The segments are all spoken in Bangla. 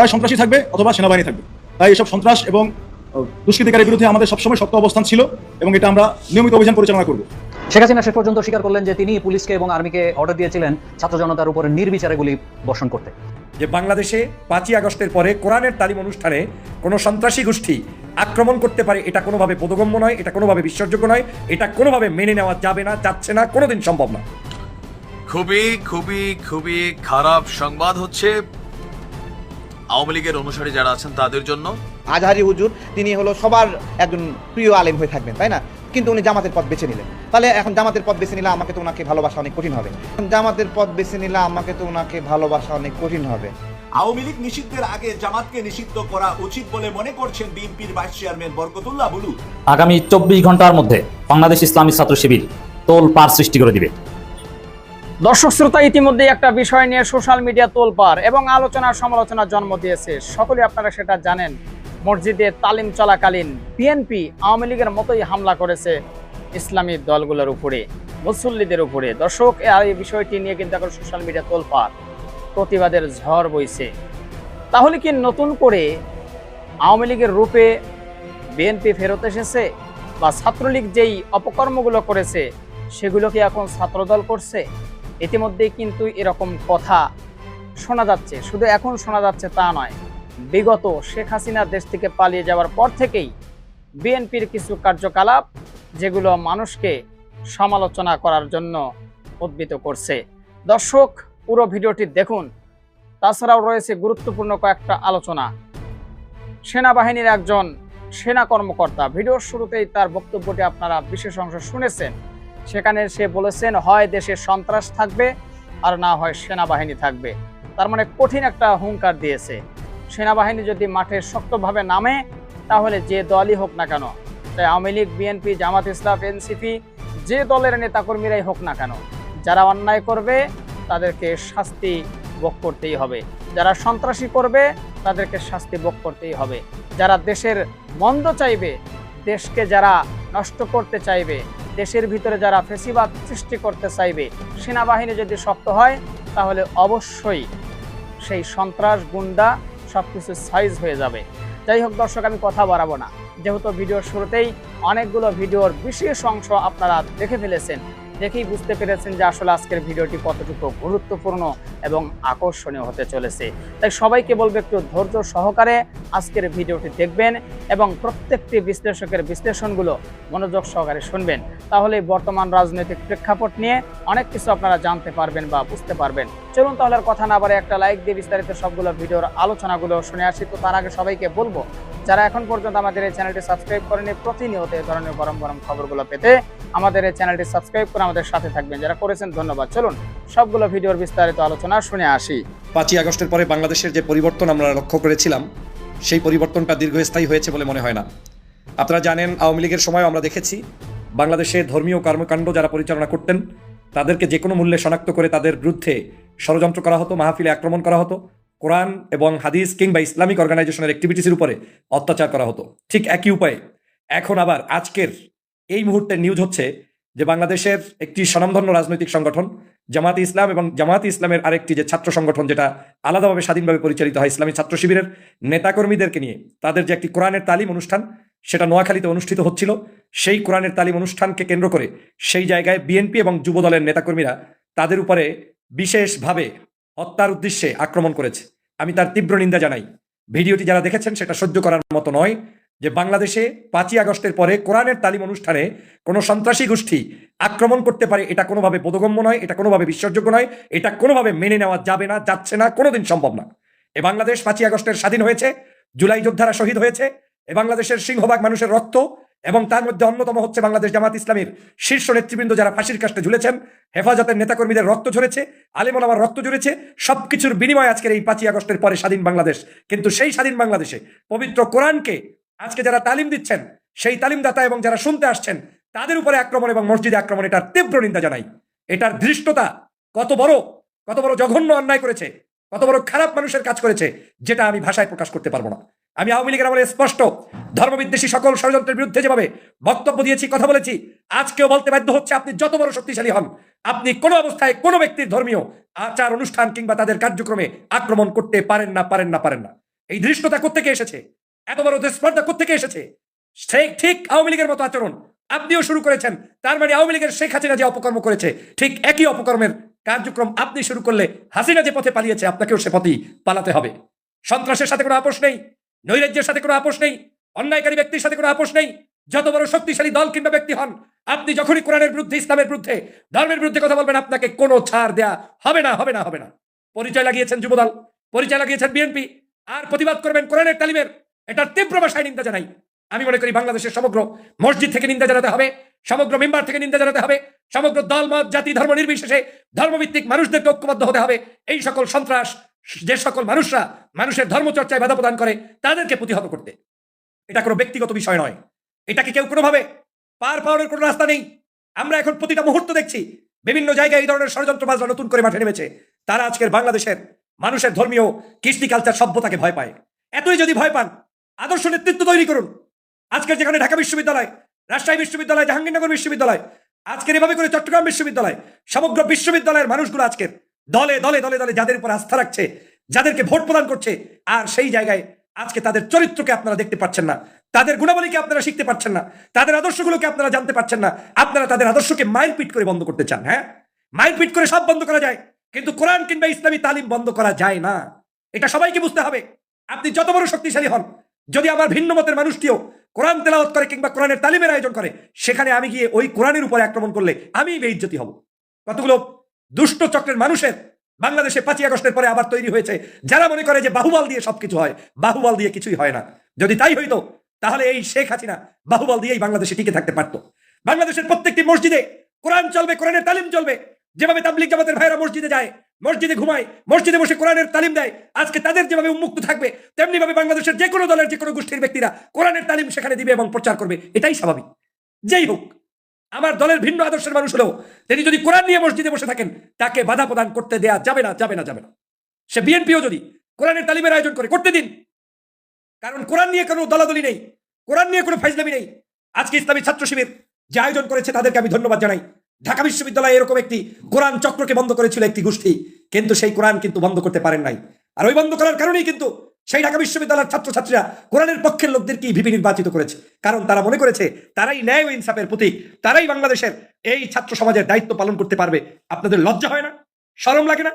হয় সন্ত্রাসী থাকবে অথবা সেনাবাহিনী থাকবে। তাই এসব সন্ত্রাস এবং দুষ্কৃতিকারীর বিরুদ্ধে আমাদের সবসময় শক্ত অবস্থান ছিল এবং এটা আমরা নিয়মিত অভিযান পরিচালনা করব। শেখ হাসিনা শেষ পর্যন্ত স্বীকার করলেন যে তিনি পুলিশকে এবং আর্মিকে অর্ডার দিয়েছিলেন ছাত্র জনতার উপরে নির্বিচারে গুলি বর্ষণ করতে। যে বাংলাদেশে পাঁচই আগস্টের পরে কোরআনের তালিম অনুষ্ঠানে কোনো সন্ত্রাসী গোষ্ঠী আক্রমণ করতে পারে এটা কোনোভাবে বোধগম্য নয় এটা কোনোভাবে বিশ্বাসযোগ্য নয় এটা কোনোভাবে মেনে নেওয়া যাবে না যাচ্ছে না কোনোদিন সম্ভব না। খুবই খুবই খুবই খারাপ সংবাদ হচ্ছে। আওয়ামী লীগের অনুসারী যারা আছেন তাদের জন্য। আজহারি হুজুর তিনি হলো সবার একজন প্রিয় আলেম হয়ে থাকবেন তাই না? কিন্তু উনি জামাতের পথ বেছে নিলেন। তাহলে এখন জামাতের পথ বেছে নিলে আমাকে তো ওনাকে ভালোবাসা অনেক কঠিন হবে। জামাতের পথ বেছে নিলে আমাকে তো ওনাকে ভালোবাসা অনেক কঠিন হবে। আওয়ামী লীগ নিষিদ্ধের আগে জামাতকে নিষিদ্ধ করা উচিত বলে মনে করছেন বিএনপির ভাইস চেয়ারম্যান বরকতুল্লাহ বুলু। আগামী চব্বিশ ঘণ্টার মধ্যে বাংলাদেশ ইসলামী ছাত্র শিবির তোল পার সৃষ্টি করে দিবে। দর্শক শ্রোতা ইতিমধ্যে একটা বিষয় নিয়ে সোশ্যাল মিডিয়া তোলপাড় এবং আলোচনা সমালোচনা জন্ম দিয়েছে। সকলে আপনারা সেটা জানেন। মসজিদে তালিম চলাকালীন বিএনপি আওয়ামী লীগের মতোই হামলা করেছে ইসলামী দলগুলোর উপরে, মুসল্লিদের উপরে। দর্শক এই বিষয়টি নিয়ে কিন্তু এখন সোশ্যাল মিডিয়া তোলপাড়। প্রতিবাদের ঝড় বইছে। তাহলে কি নতুন করে আওয়ামী লীগের রূপে বিএনপি ফেরত এসেছে? বা ছাত্রলীগ যেই অপকর্মগুলো করেছে, সেগুলো কি এখন ছাত্রদল করছে? ইতিমধ্যেই কিন্তু এরকম কথা শোনা যাচ্ছে। শুধু এখন শোনা যাচ্ছে তা নয়, বিগত শেখ হাসিনা দেশ থেকে পালিয়ে যাওয়ার পর থেকেই বিএনপির কিছু কার্যকলাপ যেগুলো মানুষকে সমালোচনা করার জন্য উদ্বৃত করছে। দর্শক, পুরো ভিডিওটি দেখুন। তাছাড়াও রয়েছে গুরুত্বপূর্ণ কয়েকটা আলোচনা। সেনাবাহিনীর একজন সেনা কর্মকর্তা, ভিডিওর শুরুতেই তার বক্তব্যটি আপনারা বিশেষ অংশ শুনেছেন। সেখানে সে বলেছেন, হয় দেশে সন্ত্রাস থাকবে আর না হয় সেনাবাহিনী থাকবে। তার মানে কঠিন একটা হুঙ্কার দিয়েছে। সেনাবাহিনী যদি মাঠে শক্তভাবে নামে, তাহলে যে দলই হোক না কেন, তাই আওয়ামী লীগ, বিএনপি, জামাত ইসলাম, এনসিপি, যে দলের নেতাকর্মীরাই হোক না কেন, যারা অন্যায় করবে, তাদেরকে শাস্তি ভোগ করতেই হবে। যারা সন্ত্রাসী করবে, তাদেরকে শাস্তি ভোগ করতেই হবে। যারা দেশের মন্দ চাইবে, দেশকে যারা নষ্ট করতে চাইবে দেশের ভিতরে যারা ফেসিবাদ সৃষ্টি করতে চাইবে, সেনাবাহিনী যদি শক্ত হয়, তাহলে অবশ্যই সেই সন্ত্রাস, গুন্ডা সব কিছু সাইজ হয়ে যাবে। যাই হোক দর্শক, আমি কথা বাড়াবো না। যেহেতু ভিডিওর শুরুতেই অনেকগুলো ভিডিওর বিশেষ অংশ আপনারা দেখে ফেলেছেন দেখেই বুঝতে পেরেছেন যে আসলে আজকের ভিডিওটি কতটুকু গুরুত্বপূর্ণ এবং আকর্ষণীয় হতে চলেছে। তাই সবাইকে বলব একটু ধৈর্য সহকারে আজকের ভিডিওটি দেখবেন এবং প্রত্যেকটি বিশ্লেষকের বিশ্লেষণগুলো মনোযোগ সহকারে শুনবেন। তাহলে বর্তমান রাজনৈতিক প্রেক্ষাপট নিয়ে অনেক কিছু আপনারা জানতে পারবেন বা বুঝতে পারবেন। চলুন তাহলে আর কথা না বারে একটা লাইক দিয়ে বিস্তারিত সবগুলো ভিডিওর আলোচনাগুলো শুনে আসি। তো তার আগে সবাইকে বলব, যারা এখন পর্যন্ত আমাদের এই চ্যানেলটি সাবস্ক্রাইব করেনি, প্রতিনিয়ত এই ধরনের গরম গরম খবরগুলো পেতে আমাদের এই চ্যানেলটি সাবস্ক্রাইব করে আমাদের সাথে থাকবেন। যারা করেছেন, ধন্যবাদ। চলুন, সবগুলো ভিডিওর বিস্তারিত আলোচনা শুনে আসি। পাঁচই আগস্টের পরে বাংলাদেশের যে পরিবর্তন আমরা লক্ষ্য করেছিলাম, সেই পরিবর্তনটা দীর্ঘস্থায়ী হয়েছে বলে মনে হয় না। আপনারা জানেন, আওয়ামী লীগের সময় আমরা দেখেছি, বাংলাদেশে ধর্মীয় কর্মকাণ্ড যারা পরিচালনা করতেন, তাদেরকে যে কোনো মূল্যে শনাক্ত করে তাদের বিরুদ্ধে ষড়যন্ত্র করা হতো, মাহফিলে আক্রমণ করা হতো। কোরআন এবং হাদিস কিংবা ইসলামিক অর্গানাইজেশনের অ্যাক্টিভিটিসের উপরে অত্যাচার করা হতো। ঠিক একই উপায়ে এখন আবার আজকের এই মুহূর্তের নিউজ হচ্ছে যে বাংলাদেশের একটি স্বনামধন্য রাজনৈতিক সংগঠন, জামাতে ইসলাম এবং জামাতে ইসলামের আরেকটি যে ছাত্র সংগঠন যেটা আলাদাভাবে স্বাধীনভাবে পরিচালিত হয় ইসলামী ছাত্র শিবিরের নেতাকর্মীদেরকে নিয়ে, তাদের যে একটি কোরআনের তালিম অনুষ্ঠান, সেটা নোয়াখালীতে অনুষ্ঠিত হচ্ছিল। সেই কোরআনের তালিম অনুষ্ঠানকে কেন্দ্র করে সেই জায়গায় বিএনপি এবং যুব দলের নেতাকর্মীরা তাদের উপরে বিশেষভাবে হত্যার উদ্দেশ্যে আক্রমণ করেছে। আমি তার তীব্র নিন্দা জানাই। ভিডিওটি যারা দেখেছেন সেটা সহ্য করার মতো নয় যে বাংলাদেশে পাঁচই আগস্টের পরে কোরআনের তালিম অনুষ্ঠানে কোনো সন্ত্রাসী গোষ্ঠী আক্রমণ করতে পারে, এটা কোনোভাবে বোধগম্য নয়, এটা কোনোভাবে বিশ্বাসযোগ্য নয়, এটা কোনোভাবে মেনে নেওয়া যাবে না, যাচ্ছে না, কোনোদিন সম্ভব না। এ বাংলাদেশ পাঁচই আগস্টের স্বাধীন হয়েছে, জুলাই যোদ্ধারা শহীদ হয়েছে, এ বাংলাদেশের সিংহভাগ মানুষের রক্ত এবং তার মধ্যে অন্যতম হচ্ছে বাংলাদেশ জামাত ইসলামীর শীর্ষ নেতৃবৃন্দ যারা ফাঁসির কাষ্টে ঝুলেছেন, হেফাজতের নেতাকর্মীদের রক্ত ঝরেছে আলিমন আমার রক্ত ঝরেছে, সবকিছুর বিনিময় আজকের এই পাঁচই আগস্টের পরে স্বাধীন বাংলাদেশ। কিন্তু সেই স্বাধীন বাংলাদেশে পবিত্র কোরআনকে আজকে যারা তালিম দিচ্ছেন, সেই তালিমদাতা এবং যারা শুনতে আসছেন, তাদের উপরে আক্রমণ এবং মসজিদে আক্রমণ, এটার তীব্র নিন্দা জানাই। এটার ধৃষ্টতা কত বড় কত বড় জঘন্য অন্যায় করেছে, কত বড় খারাপ মানুষের কাজ করেছে, যেটা আমি ভাষায় প্রকাশ করতে পারব না। আমি আওয়ামী লীগের আমলে স্পষ্ট। ধর্মবিদ্বেষী সকল ষড়যন্ত্রের বিরুদ্ধে যেভাবে বক্তব্য দিয়েছি, কথা বলেছি, আজকেও বলতে বাধ্য হচ্ছে আপনি যত বড় শক্তিশালী হন, আপনি কোনো অবস্থায় কোনো ব্যক্তির ধর্মীয় আচার, অনুষ্ঠান কিংবা তাদের কার্যক্রমে আক্রমণ করতে পারেন না পারেন না পারেন না। এই ধৃষ্টতা কোত্থেকে এসেছে? এত বড় স্পর্ধা কোত্থেকে এসেছে? ঠিক ঠিক আওয়ামী লীগের মতো আচরণ আপনিও শুরু করেছেন, তার মানে আওয়ামী লীগের শেখ হাসিনা যে অপকর্ম করেছে, ঠিক একই অপকর্মের কার্যক্রম আপনি শুরু করলে হাসিনা যে পথে পালিয়েছে, আপনাকেও সে পথেই পালাতে হবে। সন্ত্রাসের সাথে কোনো আপোষ নেই। নৈরাজ্যের সাথে কোনো আপোষ নেই, অন্যায়কারী ব্যক্তির সাথে কোনো আপোষ নেই। যত বড় শক্তিশালী দল কিংবা ব্যক্তি হন, আপনি যখনই কোরআনের বিরুদ্ধে, ইসলামের বিরুদ্ধে, ধর্মের বিরুদ্ধে কথা বলবেন, আপনাকে কোনো ছাড় দেয়া হবে না হবে না হবে না। পরিচয় লাগিয়েছেন যুবদল, পরিচয় লাগিয়েছেন বিএনপি, আর প্রতিবাদ করবেন কোরআনের তালিমের। এটার তীব্র ভাষায় নিন্দা জানাই। আমি মনে করি বাংলাদেশের সমগ্র মসজিদ থেকে নিন্দা জানাতে হবে, সমগ্র মেম্বার থেকে নিন্দা জানাতে হবে, সমগ্র দল, মত, জাতি, ধর্ম নির্বিশেষে ধর্মভিত্তিক মানুষদেরকে ঐক্যবদ্ধ হতে হবে। এই সকল সন্ত্রাস যে সকল মানুষরা মানুষের ধর্মচর্চায় বাধা প্রদান করে, তাদেরকে প্রতিহত করতে। এটা কোনো ব্যক্তিগত বিষয় নয়। এটাকে কেউ কোনোভাবে পার পাওয়ার কোনো রাস্তা নেই? আমরা এখন প্রতিটা মুহূর্ত দেখছি, বিভিন্ন জায়গায় এই ধরনের ষড়যন্ত্রবাজরা নতুন করে মাঠে নেমেছে। তারা আজকের বাংলাদেশের মানুষের ধর্মীয় কৃষ্টি কালচার সভ্যতাকে ভয় পায়। এতই যদি ভয় পান, আদর্শ নেতৃত্ব তৈরি করুন। আজকের যেখানে ঢাকা বিশ্ববিদ্যালয়, রাজশাহী বিশ্ববিদ্যালয়, জাহাঙ্গীরনগর বিশ্ববিদ্যালয়, আজকের এভাবে করে চট্টগ্রাম বিশ্ববিদ্যালয়, সমগ্র বিশ্ববিদ্যালয়ের মানুষগুলো আজকের দলে দলে দলে দলে যাদের উপর আস্থা রাখছে, যাদেরকে ভোট প্রদান করছে, আর সেই জায়গায় আজকে তাদের চরিত্রকে আপনারা দেখতে পাচ্ছেন না। তাদের গুণাবলীকে আপনারা শিখতে পারছেন না। তাদের আদর্শগুলোকে আপনারা জানতে পারছেন না। আপনারা তাদের আদর্শকে মাইলপিট করে বন্ধ করতে চান হ্যাঁ? মাইলপিট করে সব বন্ধ করা যায়। কিন্তু কোরআন কিংবা ইসলামী তালিম বন্ধ করা যায় না। এটা সবাইকে বুঝতে হবে। আপনি যত বড় শক্তিশালী হন, যদি আমার ভিন্ন মতের মানুষটিও কোরআন তেলাওয়াত করে কিংবা কোরআনের তালিমের আয়োজন করে, সেখানে আমি গিয়ে ওই কোরআনের উপরে আক্রমণ করলে আমি বেইজ্জতি হব। কতগুলো দুষ্ট চক্রের মানুষের বাংলাদেশে পাঁচই আগস্টের পরে আবার তৈরি হয়েছে। যারা মনে করে যে বাহুবল দিয়ে সবকিছু হয়, বাহুবল দিয়ে কিছুই হয় না। যদি তাই হইতো, তাহলে এই শেখ হাসিনা বাহুবল দিয়েই বাংলাদেশে টিকে থাকতে পারত। বাংলাদেশের প্রত্যেকটি মসজিদে কোরআন চলবে, কোরআনের তালিম চলবে। যেভাবে তাবলিক জামাতের ভাইরা মসজিদে যায়, মসজিদে ঘুমায়, মসজিদে বসে কোরআনের তালিম দেয়, আজকে তাদের যেভাবে উন্মুক্ত থাকবে তেমনি ভাবে বাংলাদেশের যে কোনো দলের, যে কোনো গোষ্ঠীর ব্যক্তিরা কোরআনের তালিম সেখানে দিবে এবং প্রচার করবে। এটাই স্বাভাবিক। যেই হোক আমার দলের ভিন্ন আদর্শের মানুষ হলেও তিনি যদি কোরআন নিয়ে মসজিদে বসে থাকেন, তাকে বাধা প্রদান করতে দেয়া যাবে না যাবে না যাবে না। সে বিএনপিও যদি কোরআনের তালিমের আয়োজন করে, করতে দিন। কারণ কোরআন নিয়ে কোনো দলাদলি নেই, কোরআন নিয়ে কোনো ফাইজলামি নেই। আজকে ইসলামী ছাত্র শিবির যে আয়োজন করেছে, তাদেরকে আমি ধন্যবাদ জানাই। ঢাকা বিশ্ববিদ্যালয়ে এরকম একটি কোরআন চক্রকে বন্ধ করেছিল একটি গোষ্ঠী, কিন্তু সেই কোরআন কিন্তু বন্ধ করতে পারেন নাই। আর ওই বন্ধ করার কারণেই কিন্তু সেই ঢাকা বিশ্ববিদ্যালয়ের ছাত্রছাত্রীরা কোরআনের পক্ষের লোকদেরকেই ভিপি নির্বাচিত করেছে? কারণ তারা মনে করেছে, তারাই ন্যায় ও ইনসাফের প্রতীক, তারাই বাংলাদেশের এই ছাত্র সমাজের দায়িত্ব পালন করতে পারবে। আপনাদের লজ্জা হয় না? শরম লাগে না?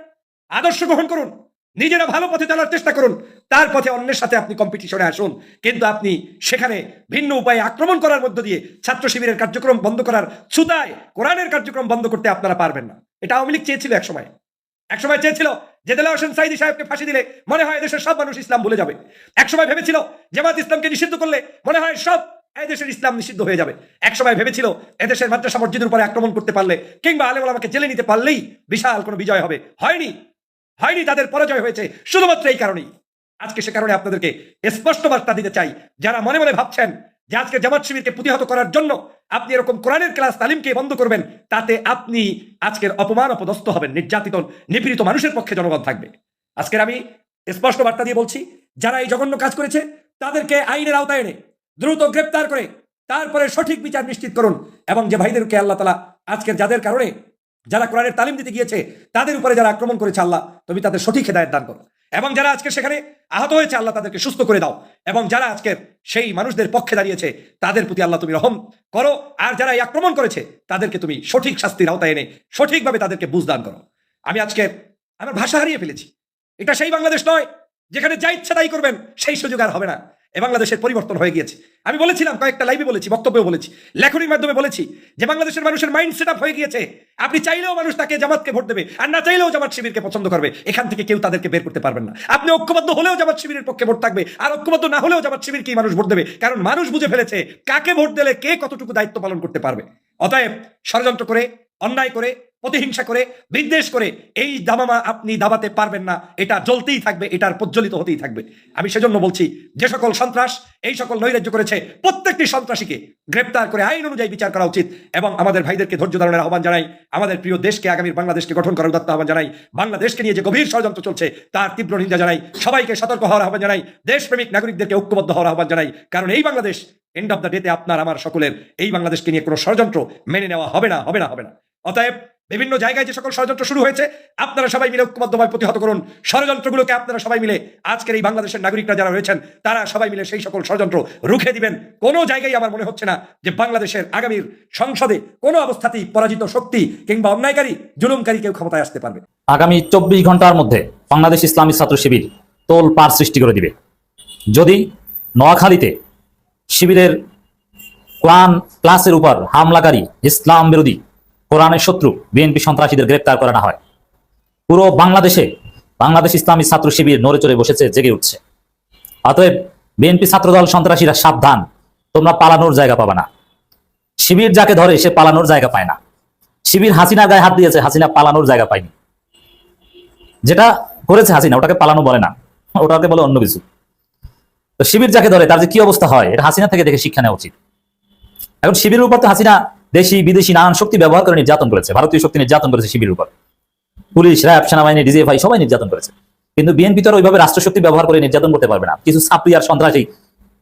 আদর্শ গ্রহণ করুন। নিজেরা ভালো পথে চলার চেষ্টা করুন। তার পথে অন্যের সাথে আপনি কম্পিটিশনে আসুন। কিন্তু আপনি সেখানে ভিন্ন উপায়ে আক্রমণ করার মধ্য দিয়ে ছাত্র শিবিরের কার্যক্রম বন্ধ করার ছুতায় কোরআনের কার্যক্রম বন্ধ করতে আপনারা পারবেন না। এটা আওয়ামী লীগ চেয়েছিল একসময়। একসময় চেয়েছিল যে দেলা হোসেন সাইদি সাহেবকে ফাঁসি দিলে মনে হয় দেশের সব মানুষ ইসলাম ভুলে যাবে। একসময় ভেবেছিল জামাত ইসলামকে নিষিদ্ধ করলে মনে হয় সব এদেশের ইসলাম নিষিদ্ধ হয়ে যাবে। একসময় ভেবেছিল এদেশের মাদ্রাসা মসজিদের উপরে আক্রমণ করতে পারলে কিংবা আলেম আমাকে জেলে নিতে পারলেই বিশাল কোনো বিজয় হবে। হয়নি হয়নি তাদের পরাজয় হয়েছে শুধুমাত্র এই কারণেই। আজকে সে কারণে আপনাদেরকে স্পষ্ট বার্তা দিতে চাই, যারা মনে মনে ভাবছেন যে আজকে জামাত শিবিরকে প্রতিহত করার জন্য আপনি এরকম কোরআনের ক্লাস তালিমকে বন্ধ করবেন, তাতে আপনি আজকের অপমান, অপদস্থ হবেন, নির্যাতিত, নিপীড়িত মানুষের পক্ষে জনগণ থাকবে। আজকের আমি স্পষ্ট বার্তা দিয়ে বলছি, যারা এই জঘন্য কাজ করেছে, তাদেরকে আইনের আওতায় এনে দ্রুত গ্রেপ্তার করে তারপরে সঠিক বিচার নিশ্চিত করুন এবং যে ভাইদেরকে আল্লাহ তালা আজকের যাদের কারণে যারা কোরআনের তালিম দিতে গিয়েছে, তাদের উপরে যারা আক্রমণ করেছে আল্লাহ, তুমি তাদের সঠিক হেদায়ত দান করো। এবং যারা আজকে সেখানে আহত হয়েছে, আল্লাহ তাদেরকে সুস্থ করে দাও। এবং যারা আজকে সেই মানুষদের পক্ষে দাঁড়িয়েছে, তাদের প্রতি আল্লাহ তুমি রহম করো। আর যারা এই আক্রমণ করেছে, তাদেরকে তুমি সঠিক শাস্তির আওতায় এনে, সঠিকভাবে তাদেরকে বুঝদান করো। আমি আজকে আমার ভাষা হারিয়ে ফেলেছি। এটা সেই বাংলাদেশ নয়, যেখানে যা ইচ্ছা তাই করবেন, সেই সুযোগ আর হবে না। এ বাংলাদেশের পরিবর্তন হয়ে গিয়েছে। আমি বলেছিলাম, কয়েকটা লাইভে বলেছি, বক্তব্যও বলেছি, লেখনির মাধ্যমে বলেছি যে বাংলাদেশের মানুষের মাইন্ড সেট হয়ে গিয়েছে। আপনি চাইলেও মানুষ তাকে জামাতকে ভোট দেবে, আর না চাইলেও জামাত শিবিরকে পছন্দ করবে। এখান থেকে কেউ তাদেরকে বের করতে পারবেন না। আপনি ঐক্যবদ্ধ হলেও জামাত শিবিরের পক্ষে ভোট থাকবে, আর ঐক্যবদ্ধ না হলেও জামাত শিবিরকেই মানুষ ভোট দেবে, কারণ মানুষ বুঝে ফেলেছে কাকে ভোট দিলে কে কতটুকু দায়িত্ব পালন করতে পারবে। অতএব ষড়যন্ত্র করে, অন্যায় করে প্রতিহিংসা করে, বিদ্বেষ করে, এই দামামা আপনি দাবাতে পারবেন না। এটা জ্বলতেই থাকবে, এটার প্রজ্বলিত হতেই থাকবে। আমি সেজন্য বলছি, যে সকল সন্ত্রাস, এই সকল নৈরাজ্য করেছে প্রত্যেকটি সন্ত্রাসীকে গ্রেপ্তার করে আইন অনুযায়ী বিচার করা উচিত এবং আমাদের ভাইদেরকে ধৈর্য ধারণের আহ্বান জানাই, আমাদের প্রিয় দেশকে, আগামীর বাংলাদেশকে গঠন করার উদাত্ত আহ্বান জানাই, বাংলাদেশকে নিয়ে যে গভীর ষড়যন্ত্র চলছে, তার তীব্র নিন্দা জানাই, সবাইকে সতর্ক হওয়ার আহ্বান জানাই, দেশপ্রেমিক নাগরিকদেরকে ঐক্যবদ্ধ হওয়ার আহ্বান জানাই, কারণ এই বাংলাদেশ এন্ড অফ দ্য ডেতে আপনার, আমার সকলের, এই বাংলাদেশকে নিয়ে কোনো ষড়যন্ত্র মেনে নেওয়া হবে না হবে না হবে না। অতএব বিভিন্ন জায়গায় যে সকল ষড়যন্ত্র শুরু হয়েছে, আপনারা সবাই মিলে ঐক্যবদ্ধভাবে প্রতিহত করুন। ষড়যন্ত্রগুলোকে আপনারা সবাই মিলে আজকের এই বাংলাদেশের নাগরিকরা যারা রয়েছেন, তারা সবাই মিলে সেই সকল ষড়যন্ত্র রুখে দিবেন। কোনো জায়গায় আমার মনে হচ্ছে না যে বাংলাদেশের আগামীর সংসদে কোনো অবস্থাতেই পরাজিত শক্তি কিংবা অন্যায়কারী, জুলুমকারী কেউ ক্ষমতায় আসতে পারবে। আগামী চব্বিশ ঘণ্টার মধ্যে বাংলাদেশ ইসলামী ছাত্র শিবির তোল পার সৃষ্টি করে দিবে। যদি নোয়াখালীতে শিবিরের কোরআন ক্লাসের উপর হামলাকারী ইসলাম বিরোধী কোরআনের শত্রু বিএনপি সন্ত্রাসীদের গ্রেপ্তার করা না হয়। পুরো বাংলাদেশে বাংলাদেশ ইসলামী ছাত্র শিবির নড়ে চড়ে বসেছে, জেগে উঠছে। অতএব বিএনপি ছাত্রদল সন্ত্রাসীরা সাবধান, তোমরা পালানোর জায়গা পাবে না। শিবির যাকে ধরে সে পালানোর জায়গা পায় না। শিবির হাসিনার গায়ে হাত দিয়েছে, হাসিনা পালানোর জায়গা পায়নি। যেটা করেছে হাসিনা, ওটাকে পালানো বলে না। ওটাকে বলে অন্য কিছু। তো শিবির যাকে ধরে, তার যে কি অবস্থা হয়, এটা হাসিনা থেকে দেখে শিক্ষা নেওয়া উচিত। এখন শিবিরের উপর তো হাসিনা দেশি, বিদেশি নানান শক্তি ব্যবহার করে নির্যাতন করেছে। ভারতীয় শক্তি নির্যাতন করেছে শিবিরের উপর। পুলিশ, র্যাব, সেনাবাহিনী, ডিজিএফআই সবাই নির্যাতন করেছে। কিন্তু বিএনপি তো ওইভাবে রাষ্ট্রশক্তি ব্যবহার করে নির্যাতন করতে পারবে না। কিছু ছাত্রী আর সন্ত্রাসী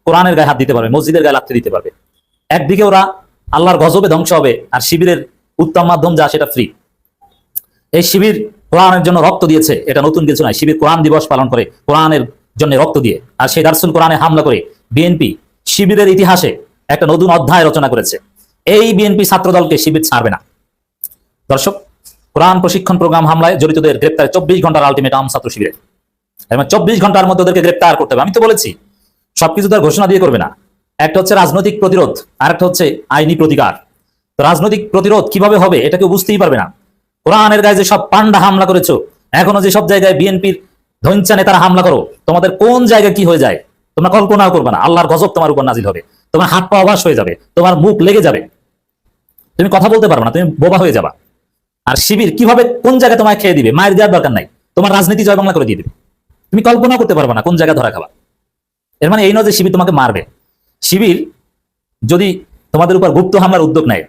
কোরআনের গায়ে হাত দিতে পারবে, মসজিদের গায়ে লাগতে দিতে পারবে। একদিকে ওরা আল্লাহর গজবে ধ্বংস হবে আর শিবিরের উত্তম মাধ্যম যা সেটা ফ্রি এই শিবির কোরআনের জন্য রক্ত দিয়েছে, এটা নতুন কিছু নয়। শিবির কোরআন দিবস পালন করে, কোরআনের জন্য রক্ত দিয়ে। আর সেই দার্সুল কোরআনে হামলা করে বিএনপি শিবিরের ইতিহাসে একটা নতুন অধ্যায় রচনা করেছে। এই বিএনপি ছাত্রদলকে শিবির ছাড়বে না। দর্শক, কোরআন প্রশিক্ষণ প্রোগ্রাম হামলায় জড়িতদের গ্রেপ্তার চব্বিশ ঘণ্টার আলটিমেটাম ছাত্র শিবিরে। এবং চব্বিশ ঘণ্টার মধ্যে ওদেরকে গ্রেপ্তার করতে হবে। আমি তো বলেছি, সবকিছু তার ঘোষণা দিয়ে করবে না। একটা হচ্ছে রাজনৈতিক প্রতিরোধ আর একটা হচ্ছে আইনি প্রতিকার। রাজনৈতিক প্রতিরোধ কীভাবে হবে এটা কেউ বুঝতেই পারবে না। কোরআনের গায়ে সব পান্ডা হামলা করেছ, এখনও যে সব জায়গায় বিএনপির ধৈঞ্চা নেতারা হামলা করো। তোমাদের কোন জায়গায় কি হয়ে যায়, তোমরা কল্পনাও করবে না। আল্লাহর গজব তোমার উপর নাজিল হবে। তোমার হাত পা অবাস হয়ে যাবে, তোমার মুখ লেগে যাবে। তুমি কথা বলতে পারবে না, তুমি বোবা হয়ে যাবা। আর শিবির কীভাবে কোন জায়গায় তোমায় খেয়ে দিবে, মায়ের দেওয়ার দরকার নাই, তোমার রাজনীতি জয় বাংলা করে দিয়ে দিবে। তুমি কল্পনা করতে পারবে না কোন জায়গায় ধরা খাবা। এর মানে এই নয় যে শিবির তোমাকে মারবে। শিবির যদি তোমাদের উপর গুপ্ত হামলার উদ্যোগ নেয়,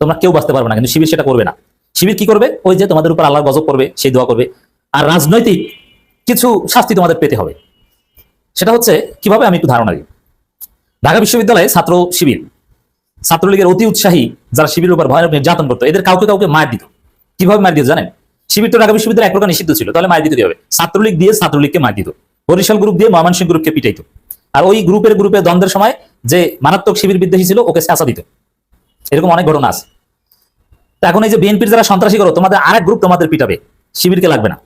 তোমরা কেউ বাঁচতে পারবে না, কিন্তু শিবির সেটা করবে না। শিবির কি করবে? ওই যে তোমাদের উপর আল্লাহর গজব করবে, সেই দোয়া করবে। আর রাজনৈতিক কিছু শাস্তি তোমাদের পেতে হবে। সেটা হচ্ছে, কীভাবে আমি একটু ধারণা দিই। ঢাকা বিশ্ববিদ্যালয়ে ছাত্র শিবির। ছাত্রলীগের অতি উৎসাহী যারা শিবিরের উপর ভয়ানক নির্যাতন করতো, এদের কাউকে কাউকে মার দিত। কীভাবে মার দিত জানেন? শিবির তো ঢাকা বিশ্ববিদ্যালয় এক প্রকার নিষিদ্ধ ছিল, তাহলে মার দিতে হবে। ছাত্রলীগ দিয়ে ছাত্রলীগকে মার দিত, বরিশাল গ্রুপ দিয়ে ময়মনসিংহ গ্রুপকে পিটাইতো। আর ওই গ্রুপের গ্রুপে দ্বন্দ্বের সময় যে মারাত্মক শিবির বিদ্বেষী ছিল, ওকে শাসা দিত। এরকম অনেক ঘটনা আছে। এখন এই যে বিএনপির যারা সন্ত্রাসী করো, তোমাদের আরেক গ্রুপ তোমাদের পিটাবে, শিবিরকে লাগবে না।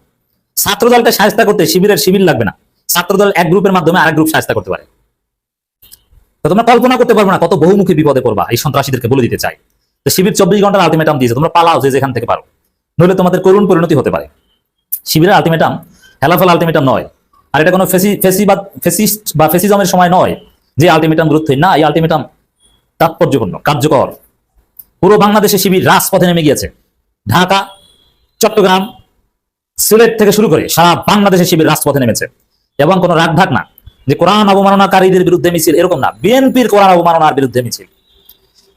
ছাত্র দলকে সাহায্য করতে শিবিরের শিবির লাগবে না। ছাত্র দল এক গ্রুপের মাধ্যমে আরেক গ্রুপ সাহায্য করতে পারে। তো তোমরা কল্পনা করতে পারবে না কত বহুমুখী বিপদে পড়বা এই সন্ত্রাসীদেরকে বলে দিতে চাই। তো শিবির চব্বিশ ঘণ্টার আলটিমেটাম দিয়েছে, তোমরা পালাও যে যেখান থেকে পারো। নইলে তোমাদের করুণ পরিণতি হতে পারে। শিবিরের আলটিমেটাম হেলাফল আলটিমেটাম নয়। আর এটা কোনো ফেসি ফেসিবাদ ফেসিস্ট বা ফেসিজমের সময় নয় যে আলটিমেটাম গুরুত্বহীন না, এই আলটিমেটাম তাৎপর্যপূর্ণ, কার্যকর। পুরো বাংলাদেশে শিবির রাজপথে নেমে গিয়েছে। ঢাকা, চট্টগ্রাম, সিলেট থেকে শুরু করে সারা বাংলাদেশে শিবির রাজপথে নেমেছে। এবং কোনো রাগ ঢাক না। যে কোরআন অবমাননাকারীদের বিরুদ্ধে মিছিল, এরকম না। বিএনপির কোরআন অবমাননার বিরুদ্ধে মিছিল।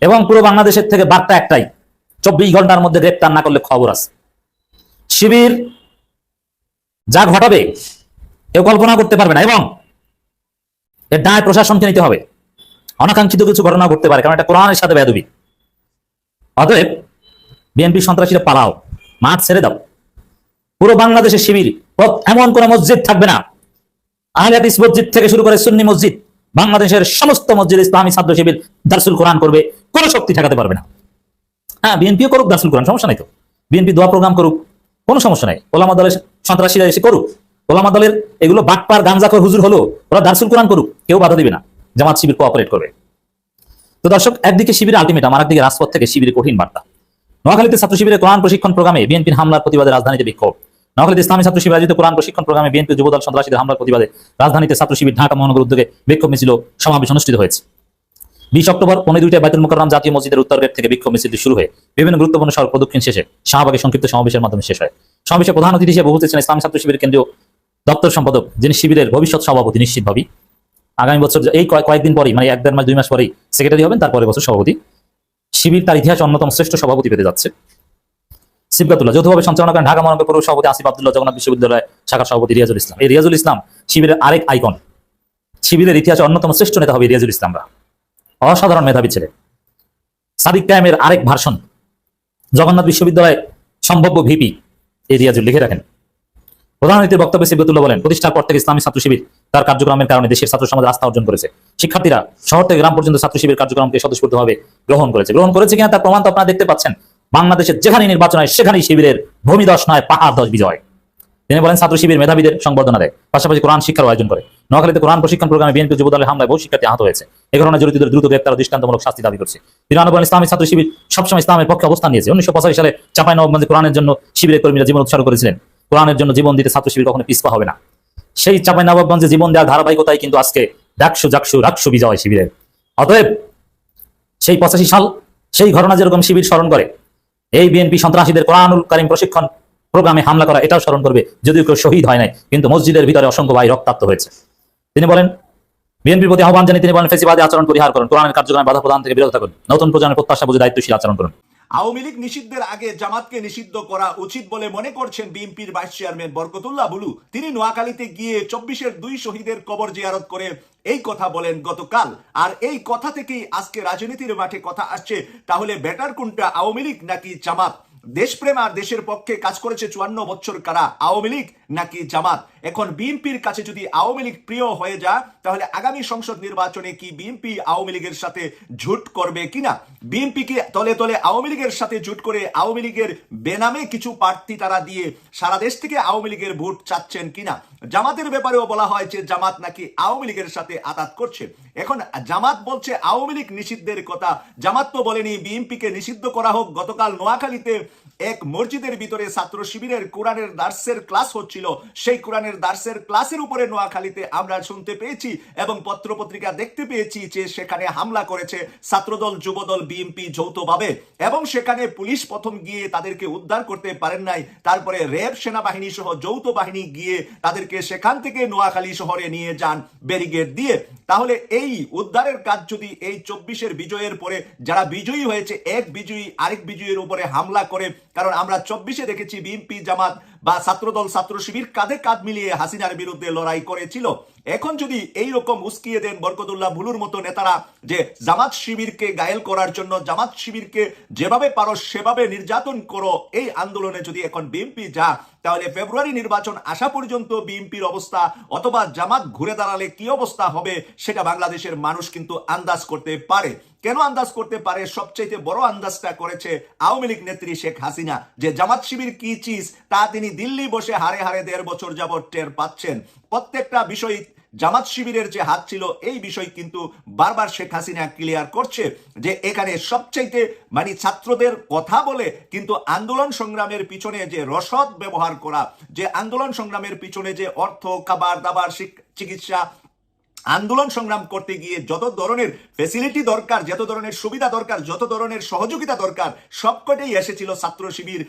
এবং পুরো বাংলাদেশের থেকে বার্তা একটাই, চব্বিশ ঘণ্টার মধ্যে গ্রেপ্তার না করলে খবর আছে। শিবির যা ঘটাবে, কেউ কল্পনা করতে পারবে না। এবং এর দায় প্রশাসনকে নিতে হবে। অনাকাঙ্ক্ষিত কিছু ঘটনা ঘটতে পারে, কারণ এটা কোরআনের সাথে বেদবি অতএব, বিএনপি সন্ত্রাসীরা পালাও, মাঠ ছেড়ে দাও। পুরো বাংলাদেশের শিবির, এমন কোন মসজিদ থাকবে না আহলে হাদিস মসজিদ থেকে শুরু করে সুন্নি মসজিদ বাংলাদেশের সমস্ত মসজিদ ইসলামী ছাত্র শিবির দারসুল কোরআন করবে, কোনো শক্তি ঠেকাতে পারবে না। হ্যাঁ বিএনপিও করুক, দারসুল কোরআন, সমস্যা নাই তো। বিএনপি দোয়া প্রোগ্রাম করুক, কোনো সমস্যা নাই। ওলামা দলের সন্ত্রাসীরা এসে করুক। ওলামা দলের এগুলো বাটপার গাঞ্জাকর হুজুর হলো, ওরা দারসুল কোরআন করুক, কেউ বাধা দিবে না। জামাত শিবির কোঅপারেট করবে। তো দর্শক, একদিকে শিবিরের আলটিমেটাম আর একদিকে রাজপথ থেকে শিবিরের কঠিন বার্তা। নোয়াখালীতে ছাত্র শিবিরের কোরআন প্রশিক্ষণ প্রোগ্রামে বিএনপির হামলার প্রতিবাদে রাজধানীতে বিক্ষোভ। নোয়াখালীতে ইসলামী ছাত্র শিবির আয়োজিত কোরআন প্রশিক্ষণ প্রোগ্রামে বিএনপি যুবদল সন্ত্রাসীদের হামলার প্রতিবাদে রাজধানীতে ছাত্র শিবির ঢাকা মহানগর উদ্যোগে বিক্ষোভ মিছিল, সমাবেশ অনুষ্ঠিত হয়েছে। বিশ অক্টোবর পনেরো দুইটায় বাইতুল মোকাররম জাতীয় মসজিদের উত্তর গেট থেকে বিক্ষোভ মিছিলটি শুরু হয়ে বিভিন্ন গুরুত্বপূর্ণ সড়ক প্রদক্ষিণ শেষে শাহবাগে সংক্ষিপ্ত সমাবেশের মাধ্যমে শেষ হয়। সমাবেশে প্রধান অতিথি হিসেবে ছিলেন ইসলামী ছাত্র শিবির কেন্দ্রীয় দপ্তর সম্পাদক, যিনি শিবিরের ভবিষ্যৎ সভাপতি নিশ্চিতভাবেই। আগামী বছর এই কয়েক- কয়েকদিন পরেই মানে এক দেড় মাস, দুই মাস পরেই সেক্রেটারি হবেন তারপরে বছর সভাপতি। শিবির তার ইতিহাস অন্যতম শ্রেষ্ঠ সভাপতি পেতে যাচ্ছে। সিবগাতুল্লাহ যৌথভাবে সঞ্চালনা করেন ঢাকা মহানগর পৌর সভাপতি আসিফ আব্দুল্লাহ, জগন্নাথ বিশ্ববিদ্যালয় শাখার সভাপতি রিয়াজুল ইসলাম। এই রিয়াজুল ইসলাম শিবিরের আরেক আইকন। শিবিরের ইতিহাসে অন্যতম শ্রেষ্ঠ নেতা হবে রিয়াজুল ইসলামরা। অসাধারণ মেধাবী ছেলে। সাদিক কায়েমের আরেক ভার্সন। জগন্নাথ বিশ্ববিদ্যালয় সম্ভাব্য ভিপি, এই রিয়াজুল লিখে রাখেন। প্রধানমন্ত্রীর বক্তব্যে সিবতুল্লাহ বলেন, প্রতিষ্ঠার পর থেকে ইসলামী ছাত্র শিবির তার কার্যক্রমের কারণে দেশের ছাত্র সমাজ আস্থা অর্জন করেছে। শিক্ষার্থীরা শহর থেকে গ্রাম পর্যন্ত ছাত্র শিবির কার্যক্রমকে স্বতঃস্ফূর্তভাবে গ্রহণ করেছে। গ্রহণ করেছে কিনা তার প্রমাণ তো আপনারা দেখতে পাচ্ছেন। বাংলাদেশের যেখানে নির্বাচন হয়, সেখানেই শিবিরের ভূমিদশ নয়, পাহাড় দশ বিজয়। তিনি বলেন, ছাত্র শিবির মেধাবীদের সংবর্ধনা দেয়। পাশাপাশি কোরআন শিক্ষার আয়োজন করে। নোয়াখালীতে কোরআন প্রশিক্ষণ প্রোগ্রামে বিএনপি যুবদলের হামলায় বহু শিক্ষার্থী আহত হয়েছে। এ ঘটনায় জড়িতদের দ্রুত গ্রেপ্তার দৃষ্টান্তমূলক শাস্তি দাবি করছে। তিনি বলেন, ইসলামী ছাত্র শিবির সবসময় ইসলামের পক্ষে অবস্থান নিয়েছে। উনিশশো পঁচাশি সালে চাপাই নবাবগঞ্জে কোরআনের জন্য শিবিরের কর্মীরা জীবন উৎসর্গ করেছিলেন। কোরআনের জন্য জীবন দিতে ছাত্র শিবির কখনো পিছপা হবে না। সেই চাপাই নবাবগঞ্জে জীবন দেওয়ার ধারাবাহিকতাই কিন্তু আজকে ডাকসু, জাকসু, রাকসু বিজয় শিবিরের। অতএব সেই পঁচাশি সাল, সেই ঘটনা যেরকম শিবির স্মরণ করে এই বিএনপি সন্ত্রাসীদের কোরআনুল কারিম প্রশিক্ষণ প্রোগ্রামে হামলা করা, এটাও স্মরণ করবে, যদিও কেউ শহীদ হয় নাই, কিন্তু মসজিদের ভিতরে অসংখ্য ভাই রক্তাক্ত হয়েছে। তিনি বলেন, বিএনপির প্রতি আহ্বান জানিয়ে তিনি বলেন, ফেসিবাদী আচরণ পরিহার করুন, কোরআনের কার্যক্রমে বাধা প্রদান থেকে বিরত থাকুন, নতুন প্রজন্মের প্রত্যাশা বুঝে দায়িত্বশীল আচরণ করুন। আওয়ামী লীগ নিষিদ্ধের আগে জামাতকে নিষিদ্ধ করা উচিত বলে মনে করছেন বিএনপির ভাইস চেয়ারম্যান বরকতুল্লাহ বুলু। তিনি নোয়াখালীতে গিয়ে চব্বিশের দুই শহীদের কবর জিয়ারত করে এই কথা বলেন গতকাল। আর এই কথা থেকেই আজকে রাজনীতির মাঠে কথা আসছে। তাহলে বেটার কোনটা, আওয়ামী লীগ নাকি জামাত? দেশপ্রেম আর দেশের পক্ষে কাজ করেছে চুয়ান্ন বছর কারা, আওয়ামী লীগ নাকি জামাত? এখন বিএনপির কাছে যদি আওয়ামী লীগ প্রিয় হয়ে যায়, তাহলে আগামী সংসদ নির্বাচনে কি বিএনপি আওয়ামী লীগের সাথে জোট করবে কিনা? বিএনপি কি তলে তলে আওয়ামী লীগের সাথে জোট করে আওয়ামী লীগের বেনামে কিছু প্রার্থী তারা দিয়ে সারা দেশ থেকে আওয়ামী লীগের ভোট চাচ্ছেন কিনা? জামাতের ব্যাপারেও বলা হয় যে জামাত নাকি আওয়ামী লীগের সাথে আঘাত করছে। এখন জামাত বলছে আওয়ামী লীগ নিষিদ্ধের কথা। জামাত তো বলেনি বিএনপিকে নিষিদ্ধ করা হোক। গতকাল নোয়াখালীতে এক মসজিদের ভিতরে ছাত্র শিবিরের কোরআনের দার্সের ক্লাস হচ্ছিল। সেই কোরআনের দার্সের ক্লাসের উপরে নোয়াখালীতে আমরা শুনতে পেয়েছি এবং পত্রপত্রিকা দেখতে পেয়েছি যে সেখানে হামলা করেছে ছাত্রদল, যুবদল বিএনপি যৌথভাবে এবং সেখানে পুলিশ প্রথম গিয়ে তাদেরকে উদ্ধার করতে পারেন নাই। তারপরে র্যাব সেনাবাহিনী সহ যৌথ বাহিনী গিয়ে তাদেরকে সেখান থেকে নোয়াখালী শহরে নিয়ে যান ব্যারিগেড দিয়ে। তাহলে এই উদ্ধারের কাজ যদি এই চব্বিশের বিজয়ের পরে যারা বিজয়ী হয়েছে, এক বিজয়ী আরেক বিজয়ীর উপরে হামলা করে কারণ আমরা চব্বিশে দেখেছি বিএনপি জামাত বা ছাত্রদল ছাত্র শিবির কাঁধে কাঁধ মিলিয়ে হাসিনার বিরুদ্ধে লড়াই করেছিল। এখন যদি এই রকম উস্কিয়ে দেন বরকতুল্লাহ ভুলুর মতো নেতারা যে জামাত শিবিরকে গায়েল করার জন্য, জামাত শিবিরকে যেভাবে পারো সেভাবে নির্যাতন করো, এই আন্দোলনে যদি এখন বিএনপি যা, তাহলে ফেব্রুয়ারি নির্বাচন আসা পর্যন্ত বিএনপির অবস্থা অথবা জামাত ঘুরে দাঁড়ালে কি অবস্থা হবে সেটা বাংলাদেশের মানুষ কিন্তু আন্দাজ করতে পারে। কেন আন্দাজ করতে পারে? সবচেয়ে বড় আন্দাজটা করেছে আওয়ামী লীগ নেত্রী শেখ হাসিনা। যে জামাত শিবির কি চিজ, তা তিনি দিল্লি বসে হারে হারে দেড় বছর যাবৎ টের পাচ্ছেন। প্রত্যেকটা বিষয় জামাত শিবিরের যে হাত ছিল, এই বিষয় কিন্তু বারবার শেখ হাসিনা ক্লিয়ার করছে যে এখানে সবচাইতে মানে ছাত্রদের কথা বলে কিন্তু আন্দোলন সংগ্রামের পিছনে যে রসদ ব্যবহার করা, যে আন্দোলন সংগ্রামের পিছনে যে অর্থ, খাবার, দাবার চিকিৎসা, আন্দোলন সংগ্রাম করতে গিয়ে যত ধরনের ফেসিলিটি দরকার, যত ধরনের সুবিধা দরকার, যত ধরনের সহযোগিতা দরকার, সবকটাই এসেছিল ছাত্র শিবির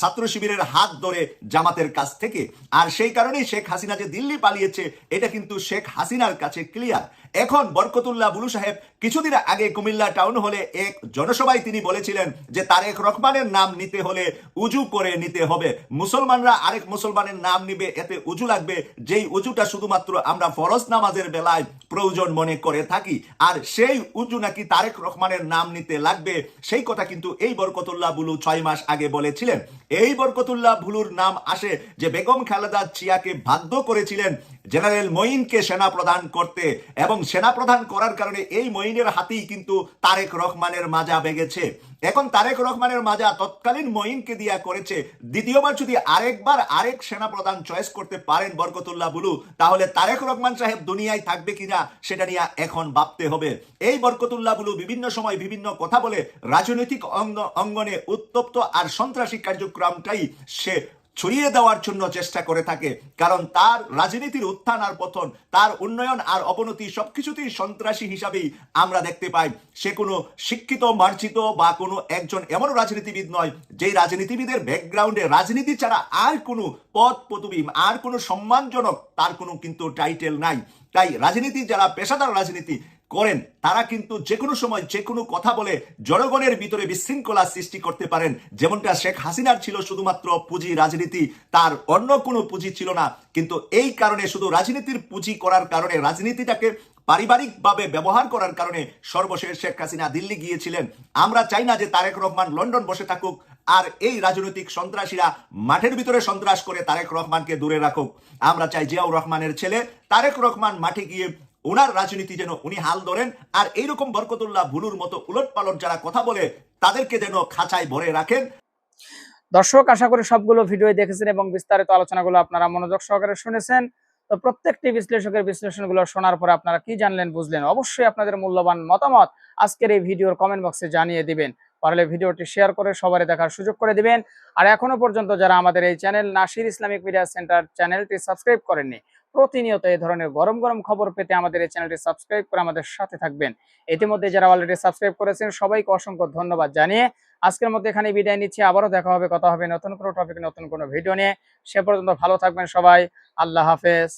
ছাত্র শিবিরের হাত ধরে জামাতের কাছ থেকে। আর সেই কারণেই শেখ হাসিনা যে দিল্লি পালিয়েছে, এটা কিন্তু শেখ হাসিনার কাছে ক্লিয়ার এখন বরকতুল্লাহ বুলু সাহেব কিছুদিন আগে কুমিল্লা টাউন হলে এক জনসভায় তিনি বলেছিলেন যে তারেক রহমানের নাম নিতে হলে উজু করে নিতে হবে। মুসলমানরা আরেক মুসলমানের নাম নিবে, এতে উজু লাগবে। যেই উজুটা শুধুমাত্র আমরা ফরজ নামাজের বেলায় প্রয়োজন মনে করে থাকি, আর সেই উজু নাকি তারেক রহমানের নাম নিতে লাগবে, সেই কথা কিন্তু এই বরকতুল্লাহ বুলু ছয় মাস আগে বলেছিলেন। এই বরকতুল্লাহ বুলুর নাম আসে যে বেগম খালেদা জিয়াকে বাধ্য করেছিলেন জেনারেল মঈনকে সেনা প্রদান করতে এবং সেনা প্রদান করার কারণে এই মঈনের হাতেই কিন্তু তারেক রহমানের মাজা বেগেছে। এখন তারেক রহমানের মাজা তৎকালীন মঈনকে দিয়া করেছে। দ্বিতীয়বার যদি আরেকবার আরেক সেনা প্রধান চয়েস করতে পারেন বরকতুল্লাহ বুলু, তাহলে তারেক রহমান সাহেব দুনিয়ায় থাকবে কিনা সেটা নিয়ে এখন ভাবতে হবে। এই বরকতুল্লাহ বুলু বিভিন্ন সময় বিভিন্ন কথা বলে, রাজনৈতিক অঙ্গনে উত্তপ্ত আর সন্ত্রাসী কার্যক্রমটাই সে ছড়িয়ে দেওয়ার জন্য চেষ্টা করে থাকে, কারণ তার রাজনীতির উত্থান আর পতন, তার উন্নয়ন আর অবনতি সবকিছুতেই সন্ত্রাসী হিসাবেই আমরা দেখতে পাই। সে কোনো শিক্ষিত, মার্জিত বা কোনো একজন এমন রাজনীতিবিদ নয়, যেই রাজনীতিবিদের ব্যাকগ্রাউন্ডে রাজনীতি ছাড়া আর কোনো পদ পদবি আর কোনো সম্মানজনক তার কোনো কিন্তু টাইটেল নাই। তাই রাজনীতি, যারা পেশাদার রাজনীতি করেন, তারা কিন্তু যে কোনো সময় যে কোনো কথা বলে জনগণের ভিতরে বিশৃঙ্খলা সৃষ্টি করতে পারেন। যেমনটা শেখ হাসিনার ছিল শুধুমাত্র পুঁজি রাজনীতি, তার অন্য কোনো পুঁজি ছিল না। কিন্তু এই কারণে শুধু রাজনীতির পুঁজি করার কারণে, রাজনীতিটাকে পারিবারিকভাবে ব্যবহার করার কারণে সর্বশেষ শেখ হাসিনা দিল্লি গিয়েছিলেন। আমরা চাই না যে তারেক রহমান লন্ডন বসে থাকুক, আর এই রাজনৈতিক সন্ত্রাসীরা মাঠের ভিতরে সন্ত্রাস করে তারেক রহমানকে দূরে রাখুক। আমরা চাই জিয়াউর রহমানের ছেলে তারেক রহমান মাঠে গিয়ে ওনার রাজনীতি যেন উনি হাল ধরেন, আর এইরকম বরকতুল্লাহ ভুলুর মতো উলট পালট যারা কথা বলে, তাদেরকে যেন খাঁচায় ভরে রাখেন। দর্শক, আশা করি সবগুলো ভিডিও দেখেছেন এবং বিস্তারিত আলোচনাগুলো আপনারা মনোযোগ সহকারে শুনেছেন। তো প্রত্যেকটি বিশ্লেষকের বিশ্লেষণগুলো শোনার পরে আপনারা কি জানলেন, বুঝলেন? অবশ্যই আপনাদের মূল্যবান মতামত আজকের এই ভিডিওর কমেন্ট বক্সে জানিয়ে দিবেন। পারলে ভিডিওটি শেয়ার করে সবারই দেখার সুযোগ করে দিবেন। আর এখনও পর্যন্ত যারা আমাদের এই channel Nasir Islamic media centre চ্যানেলটি সাবস্ক্রাইব করেননি প্রতিনিয়ত এই ধরনের গরম গরম খবর পেতে আমাদের এই চ্যানেলটি সাবস্ক্রাইব করে আমাদের সাথে থাকবেন। ইতিমধ্যে যারা অলরেডি সাবস্ক্রাইব করেছেন, সবাইকে অসংখ্য ধন্যবাদ জানিয়ে আজকের মধ্যে এখানে বিদায় নিচ্ছি। আবারও দেখা হবে, কথা হবে নতুন কোনো টপিক নতুন কোনো ভিডিও নিয়ে। সে পর্যন্ত ভালো থাকবেন সবাই। আল্লাহ হাফেজ।